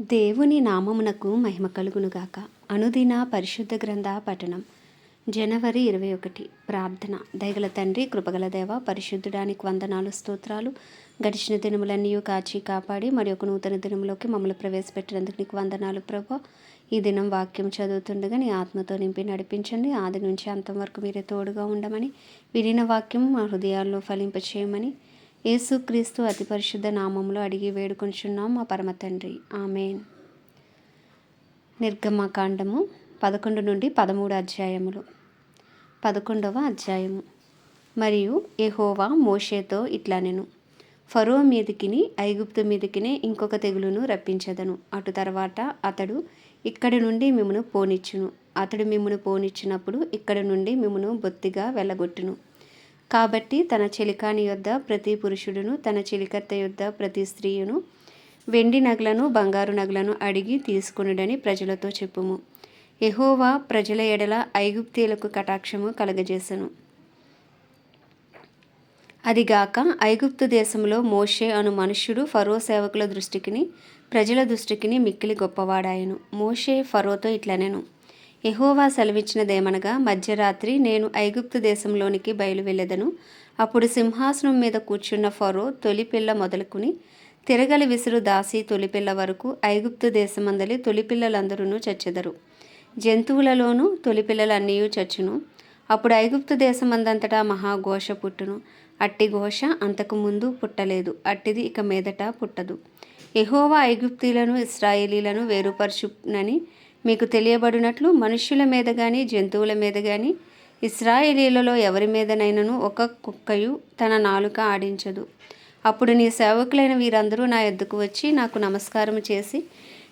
దేవుని నామమునకు మహిమ కలుగునుగాక. అనుదిన పరిశుద్ధ గ్రంథ పఠనం. జనవరి ఇరవై ఒకటి. ప్రార్థన. దయగల తండ్రి కృపగల దేవ పరిశుద్ధుడానికి వందనాలు స్తోత్రాలు. గడిచిన దినములన్నీ కాచి కాపాడి మరి ఒక నూతన దినంలోకి మమ్మల్ని ప్రవేశపెట్టినందుకు నీకు వందనాలు ప్రభు. ఈ దినం వాక్యం చదువుతుండగా నీ ఆత్మతో నింపి నడిపించండి. ఆది నుంచి అంతం వరకు మీరే తోడుగా ఉండమని వినిన వాక్యం మా హృదయాల్లో ఫలింపచేయమని యేసుక్రీస్తు అతి పరిశుద్ధ నామంలో అడిగి వేడుకొంచున్నాం మా పరమ తండ్రి. ఆమెన్. నిర్గమకాండము పదకొండు నుండి పదమూడు అధ్యాయములు. పదకొండవ అధ్యాయము. మరియు ఎహోవా మోషేతో ఇట్లా నేను ఫరో మీదికిని ఐగుప్తు మీదకినే ఇంకొక తెగులును రప్పించదను. అటు తర్వాత అతడు ఇక్కడి నుండి మిమ్మను పోనిచ్చును. అతడు మిమ్మను పోనిచ్చినప్పుడు ఇక్కడి నుండి మిమ్మను బొత్తిగా వెళ్ళగొట్టును. కాబట్టి తన చెలికాని యొద్ద ప్రతి పురుషుడును తన చెలికత్త యొద్ద ప్రతి స్త్రీయును వెండి నగలను బంగారు నగలను అడిగి తీసుకునుడని ప్రజలతో చెప్పుము. ఎహోవా ప్రజల ఎడల ఐగుప్తీలకు కటాక్షము కలగజేసెను. అదిగాక ఐగుప్తు దేశంలో మోషే అను మనుష్యుడు ఫరో సేవకుల దృష్టికిని ప్రజల దృష్టికిని మిక్కిలి గొప్పవాడాయను. మోషే ఫరోతో ఇట్లనెను. ఎహోవా సెలవిచ్చినదేమనగా మధ్యరాత్రి నేను ఐగుప్తు దేశంలోనికి బయలు వెళ్ళెదను అప్పుడు సింహాసనం మీద కూర్చున్న ఫరో తొలిపిల్ల మొదలుకుని తిరగలి విసురు దాసి తొలిపిల్ల వరకు ఐగుప్తు దేశమందలి తొలిపిల్లలందరూ చచ్చెదరు. జంతువులలోనూ తొలిపిల్లలన్నీ చచ్చును. అప్పుడు ఐగుప్తు దేశమందంతటా మహాఘోష పుట్టును. అట్టి ఘోష అంతకు ముందు పుట్టలేదు. అట్టిది ఇక మీదట పుట్టదు. ఎహోవా ఐగుప్తీలను ఇస్రాయేలీలను వేరుపరచునని మీకు తెలియబడినట్లు మనుష్యుల మీద కానీ జంతువుల మీద కానీ ఇస్రాయేలీలలో ఎవరి మీదనైనను ఒక కుక్కయు తన నాలుక ఆడించదు. అప్పుడు నీ సేవకులైన వీరందరూ నా ఎద్దుకు వచ్చి నాకు నమస్కారం చేసి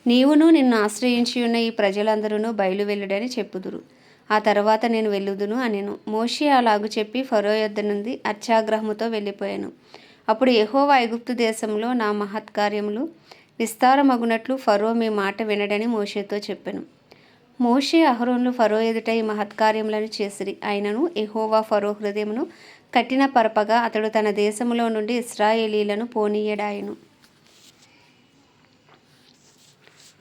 నీవును నిన్ను ఆశ్రయించి ఉన్న ఈ ప్రజలందరూ బయలు వెళ్ళడని చెప్పుదురు. ఆ తర్వాత నేను వెళ్ళుదును అనెను. మోషే అలాగు చెప్పి ఫరో యొద్ద నుండి అత్యాగ్రహముతో వెళ్ళిపోయాను. అప్పుడు ఎహోవా ఐగుప్తు దేశంలో నా మహత్కార్యములు విస్తారమగునట్లు ఫరో మీ మాట వినడని మోషేతో చెప్పాను. మోషే అహరోన్లు ఫరో ఎదుట ఈ మహత్కార్యములను చేసిరి. ఆయనను ఎహోవా ఫరో హృదయమును కఠిన పరపగా అతడు తన దేశములో నుండి ఇస్రాయేలీలను పోనీయడాయను.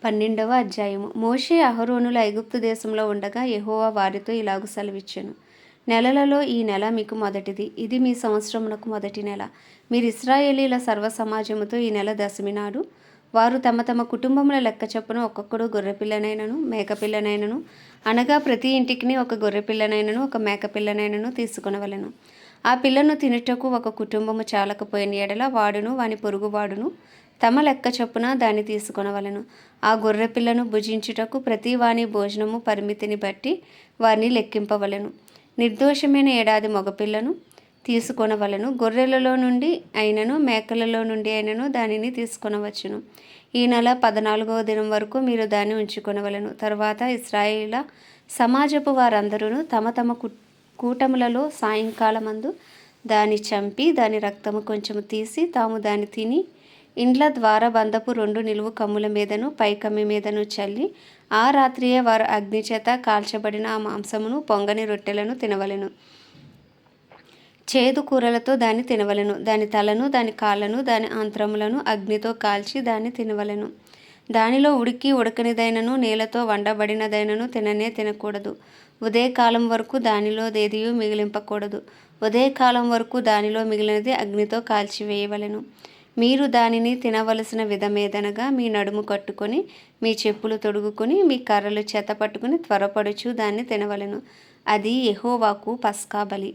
పన్నెండవ అధ్యాయము. మోషే అహరోనుల ఐగుప్తు దేశంలో ఉండగా ఎహోవా వారితో ఇలాగు సెలవిచ్చాను. నెలలలో ఈ నెల మీకు మొదటిది. ఇది మీ సంవత్సరమునకు మొదటి నెల. మీరు ఇస్రాయేలీల సర్వ సమాజముతో ఈ నెల దశమి నాడు వారు తమ తమ కుటుంబముల లెక్క చొప్పున ఒక్కొక్కడు గొర్రెపిల్లనైనను మేకపిల్లనైనను. అనగా ప్రతి ఇంటికి ఒక గొర్రెపిల్లనైనను ఒక మేకపిల్లనైనను తీసుకొనవలెను. ఆ పిల్లను తినుటకు ఒక కుటుంబము చాలకపోయిన ఎడల వాడును వాని పొరుగువాడును తమ లెక్క చొప్పున దాన్ని తీసుకొనవలెను. ఆ గొర్రె పిల్లను భుజించుటకు ప్రతి వాని భోజనము పరిమితిని బట్టి వారిని లెక్కింపవలెను. నిర్దోషమైన ఏడాది మగపిల్లను తీసుకొనవలను. గొర్రెలలో నుండి అయినను మేకలలో నుండి అయినను దానిని తీసుకొనవచ్చును. ఈ నెల పద్నాలుగవ దినం వరకు మీరు దాన్ని ఉంచుకొనవలను. తర్వాత ఇస్రాయేల సమాజపు వారందరూ తమ తమ కూటములలో సాయంకాలమందు దాన్ని చంపి దాని రక్తము కొంచెము తీసి తాము దాన్ని తిని ఇండ్ల ద్వారా బంధపు రెండు నిలువు కమ్ముల మీదను పైకమ్మి మీదను చల్లి ఆ రాత్రియే వారు అగ్నిచేత కాల్చబడిన ఆ మాంసమును పొంగని రొట్టెలను తినవలెను. చేదు కూరలతో దాన్ని తినవలెను. దాని తలను దాని కాళ్ళను దాని ఆంత్రములను అగ్నితో కాల్చి దాన్ని తినవలెను. దానిలో ఉడికి ఉడకనిదైనను నేలతో వండబడినదైనను తిననే తినకూడదు. ఉదయకాలం వరకు దానిలో దేదియు మిగిలింపకూడదు. ఉదయకాలం వరకు దానిలో మిగిలినది అగ్నితో కాల్చివేయవలెను మీరు దానిని తినవలసిన విధమేదనగా మీ నడుము కట్టుకొని మీ చెప్పులు తొడుగుకొని మీ కర్రలు చేత పట్టుకుని త్వరపడుచు దాన్ని తినవలెను. అది ఎహోవాకు పస్కా బలి.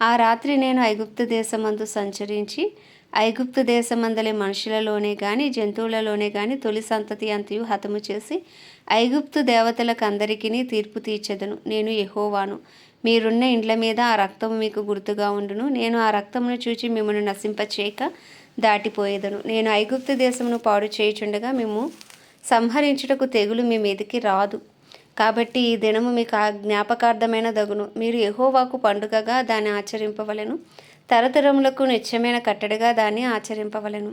ఆ రాత్రి నేను ఐగుప్తు దేశమందు సంచరించి ఐగుప్తు దేశమందలి మనుషులలోనే గాని జంతువులలోనే గాని తొలి సంతతి అంతయు హతము చేసి ఐగుప్తు దేవతలకు అందరికీ తీర్పు తీర్చెదను. నేను ఎహోవాను మీరున్న ఇండ్ల మీద ఆ రక్తము మీకు గుర్తుగా ఉండును. నేను ఆ రక్తమును చూచి మిమ్మల్ని నశింపచేయక దాటిపోయేదను. నేను ఐగుప్తు దేశమును పాడు చేయుచుండగా మేము సంహరించుటకు తెగులు మీ మీదకి రాదు. కాబట్టి ఈ దినము మీకు ఆ జ్ఞాపకార్థమైన దగును. మీరు ఎహోవాకు పండుగగా దాన్ని ఆచరింపవలెను. తరతరములకు నిత్యమైన కట్టడిగా దాన్ని ఆచరింపవలను.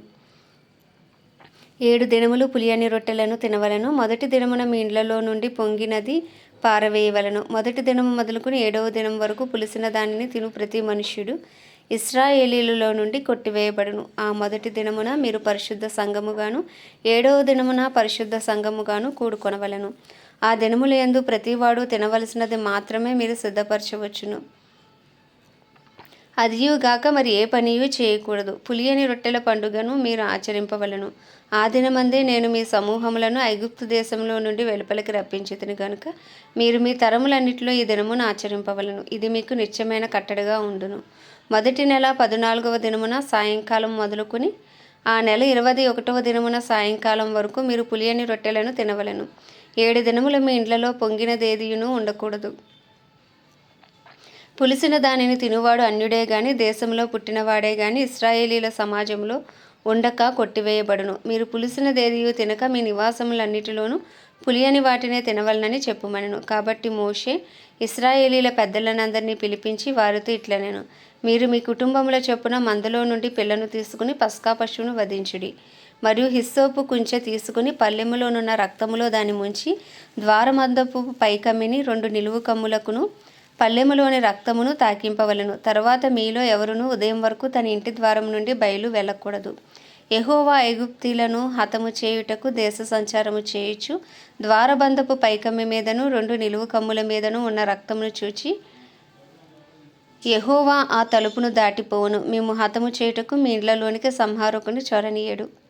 ఏడు దినములు పులియని రొట్టెలను తినవలను. మొదటి దినమున మీ ఇండ్లలో నుండి పొంగినది పారవేయవలను. మొదటి దినము మొదలుకుని ఏడవ దినం వరకు పులిసిన దానిని తిను ప్రతి మనుష్యుడు. ఇస్రాయేలీలలో నుండి కొట్టివేయబడును. ఆ మొదటి దినమున మీరు పరిశుద్ధ సంఘముగాను ఏడవ దినమున పరిశుద్ధ సంఘముగాను కూడుకొనవలెను. ఆ దినములు ఎందు ప్రతివాడు తినవలసినది మాత్రమే మీరు సిద్ధపరచవచ్చును. అదియుగాక మరి ఏ పనియు చేయకూడదు. పులియని రొట్టెల పండుగను మీరు ఆచరింపవలను. ఆ దినమందే నేను మీ సమూహములను ఐగుప్తు దేశంలో నుండి వెలుపలికి రప్పించితిని గనుక మీరు మీ తరములన్నిటిలో ఈ దినమును ఆచరింపవలను. ఇది మీకు నిత్యమైన కట్టడిగా ఉండును. మొదటి నెల పద్నాలుగవ దినమున సాయంకాలం మొదలుకొని ఆ నెల ఇరవై ఒకటవ దినమున సాయంకాలం వరకు మీరు పులియని రొట్టెలను తినవలను. ఏడు దినములు మీ ఇండ్లలో పొంగినదేదియును ఉండకూడదు. పులిసిన దానిని తినువాడు అన్యుడే గాని దేశంలో పుట్టినవాడే గాని ఇస్రాయేలీల సమాజంలో ఉండక కొట్టివేయబడును. మీరు పులిసినదేదియు తినక మీ నివాసములన్నిటిలోనూ పులియని వాటినే తినవలనని చెప్పుమనెను. కాబట్టి మోషే ఇస్రాయేలీల పెద్దలనందరినీ పిలిపించి వారితో ఇట్లనెను. మీరు మీ కుటుంబముల చొప్పున మందలో నుండి పిల్లను తీసుకుని పస్కా పశువును వధించుడి. మరియు హిస్సోపు కుంచె తీసుకుని పల్లెములోనున్న రక్తములో దాన్ని ముంచి ద్వారమందపు పైకమ్మిని రెండు నిలువు కమ్ములకును పల్లెములోని రక్తమును తాకింపవలను. తర్వాత మీలో ఎవరునూ ఉదయం వరకు తన ఇంటి ద్వారం నుండి బయలు వెళ్ళకూడదు. ఎహోవా ఐగుప్తీలను హతము చేయుటకు దేశ సంచారము చేయుచు ద్వారబంధపు పైకమ్మి మీదను రెండు నిలువు కమ్ముల మీదను ఉన్న రక్తమును చూచి ఎహోవా ఆ తలుపును దాటిపోవును. మేము హతము చేయుటకు మీ ఇండ్లలోనికి సంహారకుని చొరనీయడు.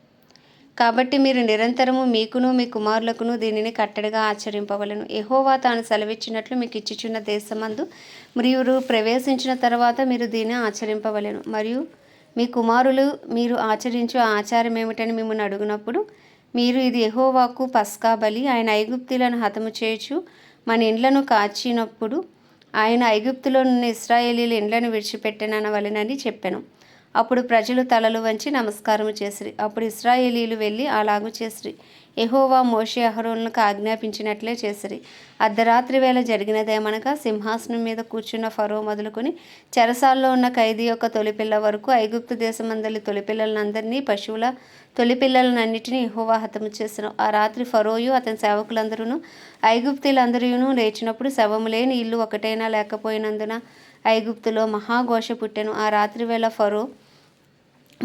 కాబట్టి మీరు నిరంతరము మీకును మీ కుమారులకును దీనిని కట్టడిగా ఆచరింపవలను. ఎహోవా తాను సెలవిచ్చినట్లు మీకు ఇచ్చిచున్న దేశమందు మీరు ప్రవేశించిన తర్వాత మీరు దీన్ని ఆచరింపవలెను. మరియు మీ కుమారులు మీరు ఆచరించు ఆచారం ఏమిటని మిమ్మల్ని అడుగునప్పుడు మీరు ఇది ఎహోవాకు పస్కా బలి ఆయన ఐగుప్తులను హతము చేయచు మన ఇండ్లను కాచినప్పుడు ఆయన ఐగుప్తులో ఉన్న ఇస్రాయేలీల ఇండ్లను విడిచిపెట్టనవలెనని చెప్పాను. అప్పుడు ప్రజలు తలలు వంచి నమస్కారము చేసిరి. అప్పుడు ఇస్రాయేలీలు వెళ్ళి అలాగు చేసిరి. ఎహోవా మోషే అహరోన్లకు ఆజ్ఞాపించినట్లే చేసిరి. అర్ధరాత్రి వేళ జరిగినదేమనగా సింహాసనం మీద కూర్చున్న ఫరో మొదలుకొని చెరసాల్లో ఉన్న ఖైదీ యొక్క తొలిపిల్ల వరకు ఐగుప్తు దేశమందలి తొలిపిల్లలందరినీ పశువుల తొలిపిల్లలనన్నిటినీ ఎహోవా హతము చేసిన. ఆ రాత్రి ఫరోయు అతని సేవకులందరూ ఐగుప్తులందరూ లేచినప్పుడు శవము లేని ఇల్లు ఒకటైనా లేకపోయినందున ఐగుప్తులో మహాఘోష పుట్టెను. ఆ రాత్రి వేళ ఫరో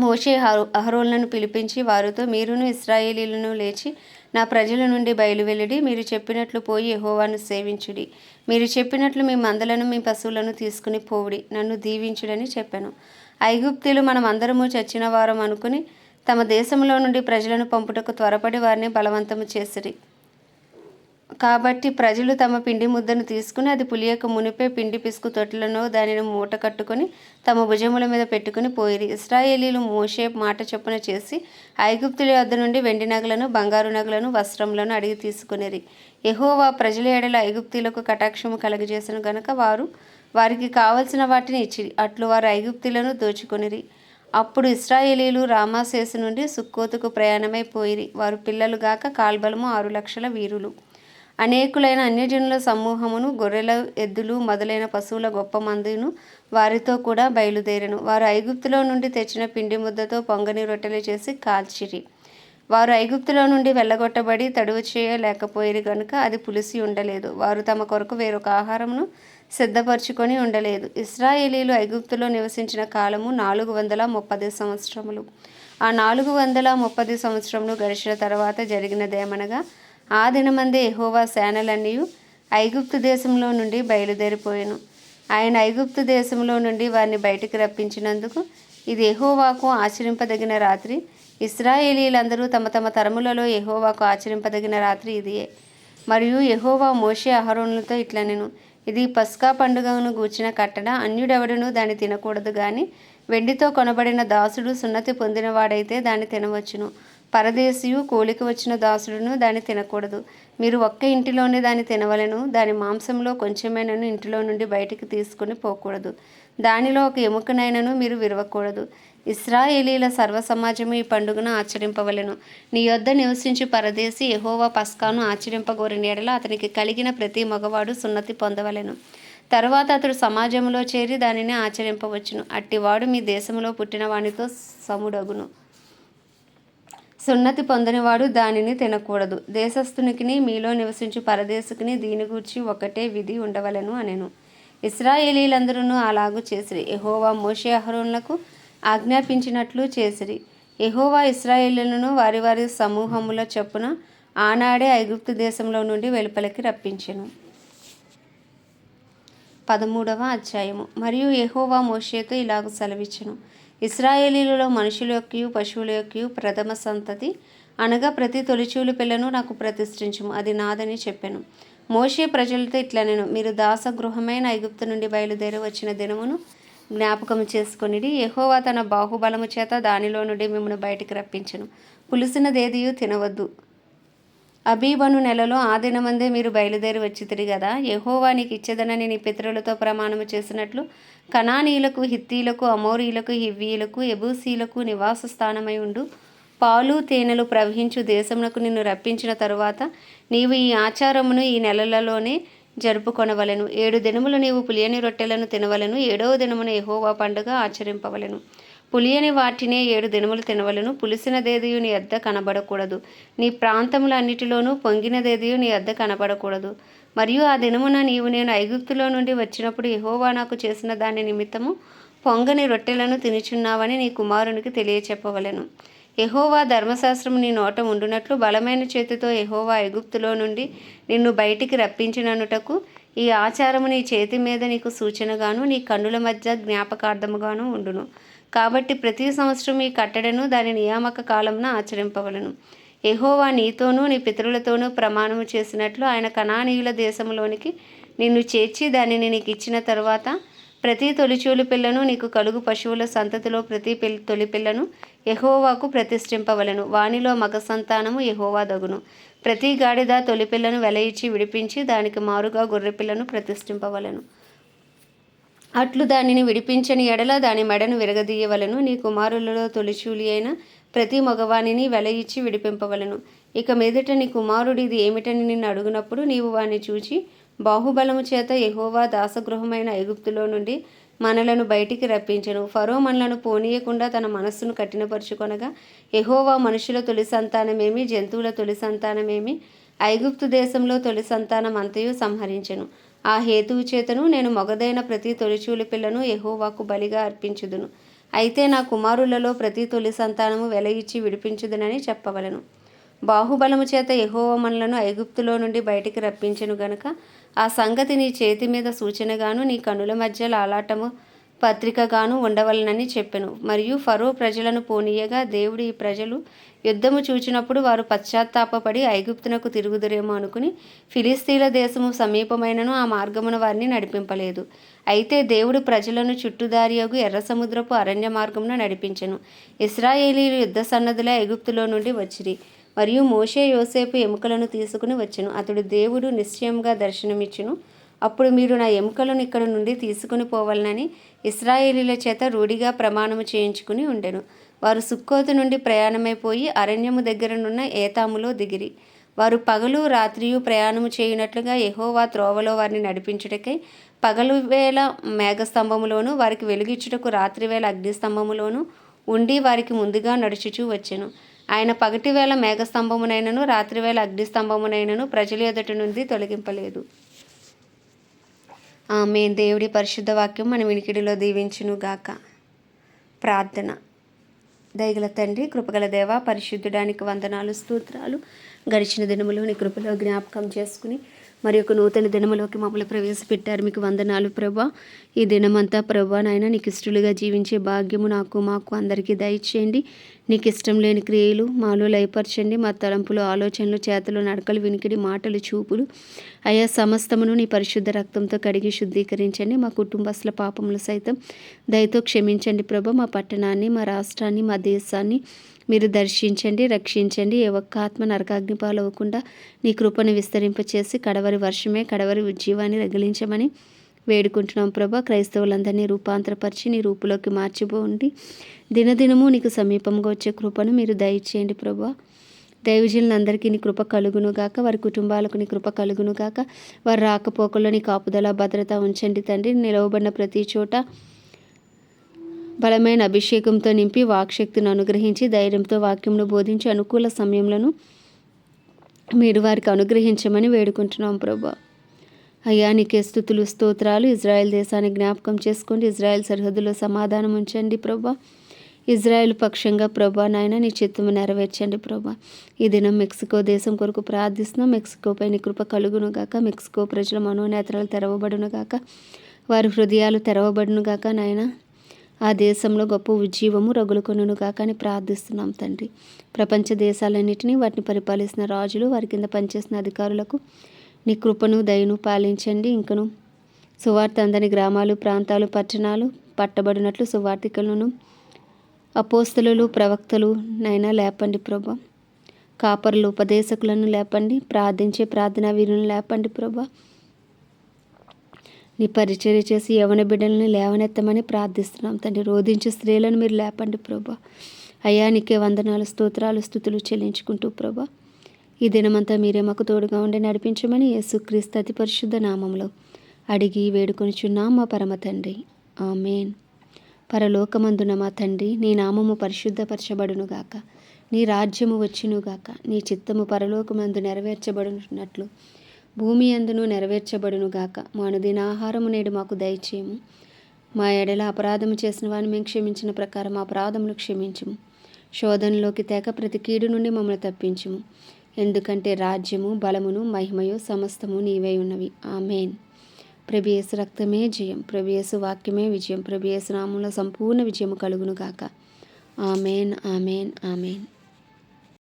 మోషే హరో అహరోలను పిలిపించి వారితో మీరును ఇస్రాయేలీలను లేచి నా ప్రజల నుండి బయలువెళ్ళడి మీరు చెప్పినట్లు పోయి యహోవాను సేవించుడి. మీరు చెప్పినట్లు మీ మందలను మీ పశువులను తీసుకుని పోవుడి. నన్ను దీవించుడని చెప్పాను. ఐగుప్తులు మనం అందరము చచ్చిన వారం అనుకుని తమ దేశంలో నుండి ప్రజలను పంపుటకు త్వరపడి వారిని బలవంతము చేసిరి. కాబట్టి ప్రజలు తమ పిండి ముద్దను తీసుకుని అది పులియక మునిపే పిండి పిసుకు తొట్టులను దానిని మూట కట్టుకొని తమ భుజముల మీద పెట్టుకుని పోయిరి. ఇస్రాయేలీలు మోషే మాట చొప్పున చేసి ఐగుప్తుల వద్ద నుండి వెండి నగలను బంగారు నగలను వస్త్రములను అడిగి తీసుకునేరి. ఎహోవా ప్రజల ఏడల ఐగుప్తులకు కటాక్షము కలగజేసిన గనుక వారు వారికి కావలసిన వాటిని ఇచ్చి అట్లు వారు ఐగుప్తులను దోచుకొనిరి. అప్పుడు ఇస్రాయేలీలు రామాశేసు నుండి సుక్కోతుకు ప్రయాణమై పోయిరి. వారు పిల్లలు గాక కాల్బలము ఆరు లక్షల వీరులు. అనేకులైన అన్యజనుల సమూహమును గొర్రెల ఎద్దులు మొదలైన పశువుల గొప్ప మందును వారితో కూడా బయలుదేరను. వారు ఐగుప్తులో నుండి తెచ్చిన పిండి ముద్దతో పొంగని రొట్టెలు చేసి కాల్చిరి. వారు ఐగుప్తులో నుండి వెళ్ళగొట్టబడి తడువు చేయలేకపోయిరు గనుక అది పులిసి ఉండలేదు. వారు తమ కొరకు వేరొక ఆహారమును సిద్ధపరచుకొని ఉండలేదు. ఇస్రాయేలీలు ఐగుప్తులో నివసించిన కాలము నాలుగు వందల ముప్పది సంవత్సరములు. ఆ నాలుగు వందల ముప్పది సంవత్సరములు గడిచిన తర్వాత జరిగినదేమనగా ఆ దినమందే ఎహోవా సేనలన్నీ ఐగుప్తు దేశంలో నుండి బయలుదేరిపోయాను. ఆయన ఐగుప్తు దేశంలో నుండి వారిని బయటికి రప్పించినందుకు ఇది ఎహోవాకు ఆచరింపదగిన రాత్రి. ఇస్రాయేలీలందరూ తమ తమ తరములలో ఎహోవాకు ఆచరింపదగిన రాత్రి ఇదియే. మరియు ఎహోవా మోషే అహరోనులతో ఇట్లా నేను. ఇది పస్కా పండుగను గూర్చిన కట్టడ. అన్యుడెవడును దాన్ని తినకూడదు కానీ వెండితో కొనబడిన దాసుడు సున్నతి పొందినవాడైతే దాన్ని తినవచ్చును. పరదేశియు కూలికి వచ్చిన దాసుడును దాన్ని తినకూడదు. మీరు ఒక్క ఇంటిలోనే దాన్ని తినవలెను దాని మాంసంలో కొంచెమైనను ఇంటిలో నుండి బయటికి తీసుకుని పోకూడదు. దానిలో ఒక ఎముకనైనను మీరు విరవకూడదు. ఇస్రాయేలీల సర్వ సమాజము ఈ పండుగను ఆచరింపవలను. నీ యొద్ద నివసించి పరదేశి ఎహోవా పస్కాను ఆచరింపగోరిన ఎడల అతనికి కలిగిన ప్రతి మగవాడు సున్నతి పొందవలెను. తరువాత అతడు సమాజంలో చేరి దానిని ఆచరింపవచ్చును. అట్టివాడు మీ దేశంలో పుట్టిన వానితో సముడగును. సున్నతి పొందనివాడు దానిని తినకూడదు. దేశస్థునికిని మీలో నివసించు పరదేశుకిని దీని గూర్చి ఒకటే విధి ఉండవలెను అనెను. ఇస్రాయేలీలందరూ అలాగూ చేసిరి. ఎహోవా మోషే అహరోనులకు ఆజ్ఞాపించినట్లు చేసిరి. ఎహోవా ఇస్రాయేలీలను వారి వారి సమూహముల చొప్పున ఆనాడే ఐగుప్తు దేశంలో నుండి వెలుపలికి రప్పించెను. పదమూడవ అధ్యాయము. మరియు ఎహోవా మోషేతో ఇలాగ సెలవిచ్చెను. ఇస్రాయేలీలలో మనుషుల యొక్క పశువుల యొక్క ప్రథమ సంతతి. అనగా ప్రతి తొలిచూలు పిల్లను నాకు ప్రతిష్ఠించము. అది నాదని చెప్పాను. మోషే ప్రజలతో ఇట్లా నేను మీరు దాసగృహమైన ఐగుప్తు నుండి బయలుదేరి వచ్చిన దినమును జ్ఞాపకం చేసుకొనిడి యహోవా తన బాహుబలము చేత దానిలో నుండి మిమ్మల్ని బయటికి రప్పించను. పులిసినదేదియూ తినవద్దు. అబీబను నెలలో ఆ దినమందే మీరు బయలుదేరి వచ్చితిరి కదా యెహోవా నీకు ఇచ్చేదనని నీ పితరులతో ప్రమాణము చేసినట్లు కనానీయులకు హిత్తీలకు అమోరీలకు హివ్వీలకు ఎబూసీలకు నివాస స్థానమై ఉండు. పాలు తేనెలు ప్రవహించు దేశమునకు నిన్ను రప్పించిన తరువాత నీవు ఈ ఆచారమును ఈ నెలలలోనే జరుపుకొనవలెను. ఏడు దినములు నీవు పులియని రొట్టెలను తినవలెను. ఏడవ దినమున ఎహోవా పండుగ ఆచరింపవలెను. పులియని వాటినే ఏడు దినములు తినవలను. పులిసినదేదియు నీ అద్ద కనబడకూడదు. నీ ప్రాంతములన్నిటిలోనూ పొంగినదేదియు నీ అద్ద కనబడకూడదు. మరియు ఆ దినమున నీవు నేను ఐగుప్తులో నుండి వచ్చినప్పుడు ఎహోవా నాకు చేసిన దాని నిమిత్తము పొంగని రొట్టెలను తినుచున్నావని నీ కుమారునికి తెలియచెప్పవలెను. ఎహోవా ధర్మశాస్త్రము నీ నోట ఉండునట్లు బలమైన చేతితో ఎహోవా ఐగుప్తులో నుండి నిన్ను బయటికి రప్పించిననుటకు ఈ ఆచారము నీ చేతి మీద నీకు సూచనగాను నీ కన్నుల మధ్య జ్ఞాపకార్థముగాను ఉండును. కాబట్టి ప్రతి సంవత్సరం ఈ కట్టడను దాని నియామక కాలంన ఆచరింపవలను. ఎహోవా నీతోనూ నీ పితరులతోనూ ప్రమాణము చేసినట్లు ఆయన కణానీయుల దేశంలోనికి నిన్ను చేర్చి దానిని నీకు ఇచ్చిన తరువాత ప్రతి తొలిచూలు పిల్లను నీకు కలుగు పశువుల సంతతిలో ప్రతి పిల్ తొలి పిల్లను ఎహోవాకు ప్రతిష్ఠింపవలను. వానిలో మగ సంతానము ఎహోవా దగును. ప్రతి గాడిద తొలి పిల్లను వెలయిచ్చి విడిపించి దానికి మారుగా గొర్రె పిల్లను ప్రతిష్ఠింపవలెను. అట్లు దానిని విడిపించని ఎడల దాని మెడను విరగదీయవలను. నీ కుమారులలో తొలిచూలి అయిన ప్రతి మగవానిని వెల ఇచ్చి విడిపింపవలను. ఇక మీదట నీ కుమారుడు ఇది ఏమిటని నిన్ను అడుగునప్పుడు నీవు వాణ్ణి చూచి బాహుబలము చేత ఎహోవా దాసగృహమైన ఐగుప్తులో నుండి మనలను బయటికి రప్పించను. ఫరో మనలను పోనీయకుండా తన మనస్సును కఠినపరుచుకొనగా ఎహోవా మనుషుల తొలి సంతానమేమి జంతువుల తొలి సంతానమేమి ఐగుప్తు దేశంలో తొలి సంతానం అంతయు సంహరించెను. ఆ హేతువు చేతను నేను మొగదైన ప్రతి తొలిచూలి పిల్లను ఎహోవాకు బలిగా అర్పించుదును. అయితే నా కుమారులలో ప్రతి తొలి సంతానము వెల ఇచ్చి విడిపించుదునని చెప్పవలను. బాహుబలము చేత ఎహోవ మనలను ఐగుప్తులో నుండి బయటికి రప్పించెను గనుక ఆ సంగతి నీ చేతి మీద సూచనగాను నీ కనుల మధ్య లాలాటము పత్రికగాను ఉండవలనని చెప్పెను. మరియు ఫరో ప్రజలను పోనీయగా దేవుడు ఈ ప్రజలు యుద్ధము చూచినప్పుడు వారు పశ్చాత్తాపపడి ఐగుప్తునకు తిరుగుదురేమో అనుకుని ఫిలిస్తీన్ల దేశము సమీపమైనను ఆ మార్గమున వారిని నడిపింపలేదు. అయితే దేవుడు ప్రజలను చుట్టుదారియగు ఎర్ర సముద్రపు అరణ్య మార్గమున నడిపించెను. ఇస్రాయేలీలు యుద్ధ సన్నదులే ఐగుప్తులో నుండి వచ్చిరి. మరియు మోషే యోసేపు ఎముకలను తీసుకుని వచ్చెను. అతడు దేవుడు నిశ్చయంగా దర్శనమిచ్చును. అప్పుడు మీరు నా ఎముకలను ఇక్కడ నుండి తీసుకుని పోవాలనని ఇస్రాయేలీల చేత రూఢిగా ప్రమాణము చేయించుకుని ఉండెను. వారు సుక్కోతు నుండి ప్రయాణమైపోయి అరణ్యము దగ్గరనున్న ఏతాములో దిగిరి. వారు పగలు రాత్రియు ప్రయాణము చేయునట్లుగా ఎహోవా త్రోవలో వారిని నడిపించుటకై పగలు వేళ మేఘస్తంభములోను వారికి వెలుగిచ్చుటకు రాత్రివేళ అగ్నిస్తంభములోను ఉండి వారికి ముందుగా నడుచుచూ వచ్చెను. ఆయన పగటి వేళ మేఘస్తంభమునైనను రాత్రివేళ అగ్నిస్తంభమునైనను ప్రజల ఎదుటి నుండి తొలగింపలేదు. ఆమె దేవుడి పరిశుద్ధ వాక్యం మన వినికిడిలో దీవించునుగాక. ప్రార్థన. దయగల తండ్రి కృపగల దేవ పరిశుద్ధుడానికి వందనాలు స్తోత్రాలు. గడిచిన దినములు నీ కృపలో జ్ఞాపకం చేసుకుని మరి యొక్క నూతన దినములోకి మమ్మల్ని ప్రవేశపెట్టారు. మీకు వందనాలు ప్రభా. ఈ దినమంతా ప్రభా నాయన నీకు ఇష్టలుగా జీవించే భాగ్యము నాకు మాకు అందరికీ దయచేయండి. నీకు ఇష్టం లేని క్రియలు మాలో లయపరచండి. మా తలంపులు ఆలోచనలు చేతలు నడకలు వినికిడి మాటలు చూపులు అయా సమస్తమును నీ పరిశుద్ధ రక్తంతో కడిగి శుద్ధీకరించండి. మా కుటుంబస్తుల పాపములు సైతం దయతో క్షమించండి ప్రభా. మా పట్టణాన్ని మా రాష్ట్రాన్ని మా దేశాన్ని మీరు దర్శించండి రక్షించండి. ఏ ఒక్క ఆత్మ నరకాగ్ని పాలవ్వకుండా నీ కృపను విస్తరింపచేసి కడవరి వర్షమే కడవరి ఉజ్జీవాన్ని రగిలించమని వేడుకుంటున్నాం ప్రభా. క్రైస్తవులందరినీ రూపాంతరపరిచి నీ రూపులోకి మార్చిపోండి. దినదినము నీకు సమీపంగా వచ్చే కృపను మీరు దయచేయండి ప్రభా. దైవజనులందరికీ నీ కృప కలుగును గాక. వారి కుటుంబాలకు నీ కృప కలుగును గాక. వారి రాకపోకల్లో నీ కాపుదల భద్రత ఉంచండి తండ్రి. నిలవబడిన ప్రతి చోట బలమైన అభిషేకంతో నింపి వాక్శక్తిని అనుగ్రహించి ధైర్యంతో వాక్యంను బోధించి అనుకూల సమయంలో మీరు వారికి అనుగ్రహించమని వేడుకుంటున్నాం ప్రభా. అయ్యా నీకే స్థుతులు స్తోత్రాలు. ఇజ్రాయెల్ దేశాన్ని జ్ఞాపకం చేసుకోండి. ఇజ్రాయెల్ సరిహద్దులో సమాధానం ఉంచండి ప్రభా. ఇజ్రాయెల్ పక్షంగా ప్రభా నాయన నీ చిత్తము నెరవేర్చండి ప్రభా. ఈ దినం మెక్సికో దేశం కొరకు ప్రార్థిస్తున్నాం. మెక్సికోపై నీ కృప కలుగును గాక. మెక్సికో ప్రజల మనోనేత్రాలు తెరవబడును గాక. వారి హృదయాలు తెరవబడును గాక నాయన. ఆ దేశంలో గొప్ప ఉజ్జీవము రగులుకొనును కాకని అని ప్రార్థిస్తున్నాం తండ్రి. ప్రపంచ దేశాలన్నింటినీ వాటిని పరిపాలిస్తున్న రాజులు వారి కింద పనిచేసిన అధికారులకు నీ కృపను దయను పాలించండి. ఇంకను సువార్త అందని గ్రామాలు ప్రాంతాలు పట్టణాలు పట్టబడినట్లు సువార్థికులను అపోస్తలు ప్రవక్తలు నైనా లేపండి ప్రభా. కాపరులు ఉపదేశకులను లేపండి. ప్రార్థించే ప్రార్థనా వీరులను లేపండి ప్రభా. నీ పరిచర్య చేసి యవన బిడ్డలను లేవనెత్తమని ప్రార్థిస్తున్నాం తండ్రి. రోధించే స్త్రీలను మీరు లేపండి ప్రభా. అయ్యా నీకే వందనాలు స్తోత్రాలు స్థుతులు చెల్లించుకుంటూ ప్రభా. ఈ దినమంతా మీరే మాకు తోడుగా ఉండి నడిపించమని యేసుక్రీస్తు అతి పరిశుద్ధ నామంలో అడిగి వేడుకొనిచున్నాం మా పరమ తండ్రి. ఆమెన్. పరలోకమందున మా తండ్రి నీ నామము పరిశుద్ధపరచబడునుగాక నీ రాజ్యము వచ్చునుగాక నీ చిత్తము పరలోకమందు నెరవేర్చబడినట్లు భూమి అందును నెరవేర్చబడునుగాక మా ఆహారము నేడు మాకు దయచేయము. మా ఎడల అపరాధము చేసిన వారిని మేము క్షమించిన ప్రకారం అపరాధములు క్షమించము. శోధనలోకి తేక ప్రతి కీడు నుండి మమ్మల్ని తప్పించుము. ఎందుకంటే రాజ్యము బలమును మహిమయు సమస్తము నీవై ఉన్నవి. ఆమెన్. ప్రభేసు రక్తమే జయం. ప్రభేసు వాక్యమే విజయం. ప్రభేసు నామంలో సంపూర్ణ విజయము కలుగును గాక. Amen amen amen.